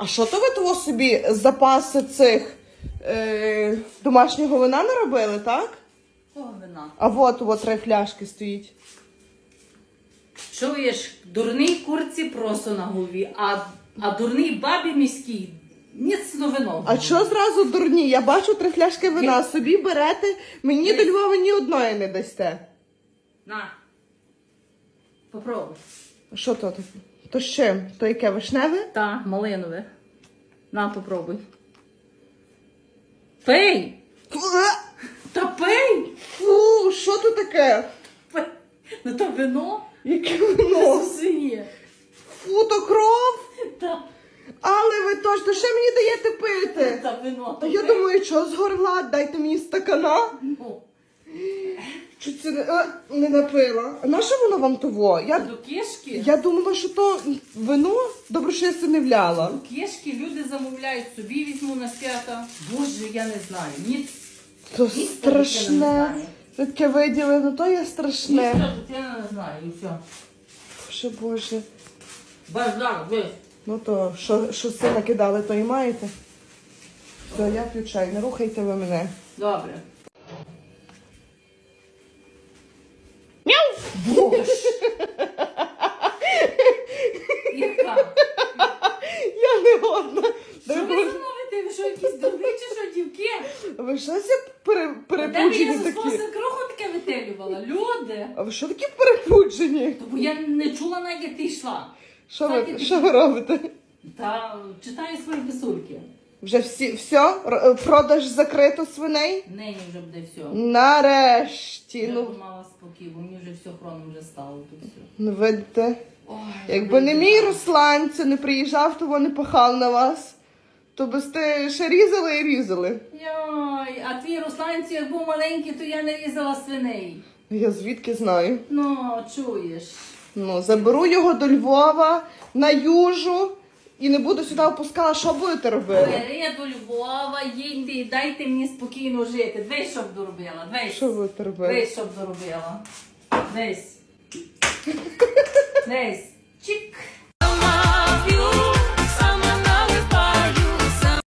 А що то ви того собі запаси цих е, домашнього вина не робили, так? О, вина. А от от три фляшки стоїть. Чуєш, дурний курці просто на голові, а, а дурний бабі міській ніц новино. А що зразу дурні? Я бачу три фляшки вина, собі берете, мені до Львова ні одної не дасте. На. Попробуй. А Що то таке? То чим? То яке вишневе? Та, малинове. На, попробуй. Пий! Та пий! Фу, що то таке? Пий! Ну то вино? Яке вино? свиє. Фу, то кров? Та, Але ви точно, що мені даєте пити? та вино. Та я думаю, що з горла, дайте мені стакана. Ну, Чуть це не, не напила. А на що воно вам того? Я, до кишки. я думала, що то вино. Добре, що я це не вляла. До кишки люди замовляють собі візьму на свята. Боже, я не знаю. Ніц. То дитина страшне. не. Це таке виділено, то є страшне. Ніхто дитина не знає, і все. Боже, Боже. Базар, ви. Ну то, що, що сина кидали, то і маєте. То я чай, не рухайте ви мене. Добре. Боже. Яка? Я не годна. Що ви замовите? Ви що, якісь дурні чи що, дівки? Ви що це пере, перепуджені я за такі? свого кроху таке вителювала? Люди. А ви що такі перепуджені? То бо я не чула навіть, як ти йшла. Що ви, що ви робите? Та читаю свої писульки. Вже всі, все? Р- Продаж закрито свиней? Нині вже буде все. Нарешті. Я Ну, б мала спокій, бо мені вже все хроном вже стало тут все. ну видите. Ой, Якби не мій знаю. Руслан це не приїжджав, то вони пахав на вас. То би сте ще різали і різали. Йой, а твій Русланці, як був маленький, то я не різала свиней. Я звідки знаю. Ну, чуєш. Ну, заберу його до Львова на южу і не буду сюди опускала, що будете робити? Бери до Львова, їдьте і дайте мені спокійно жити. Дивись, що б доробила. Дивись. Що будете робити? Дивись, що б доробила. Дивись. Дивись. Чик.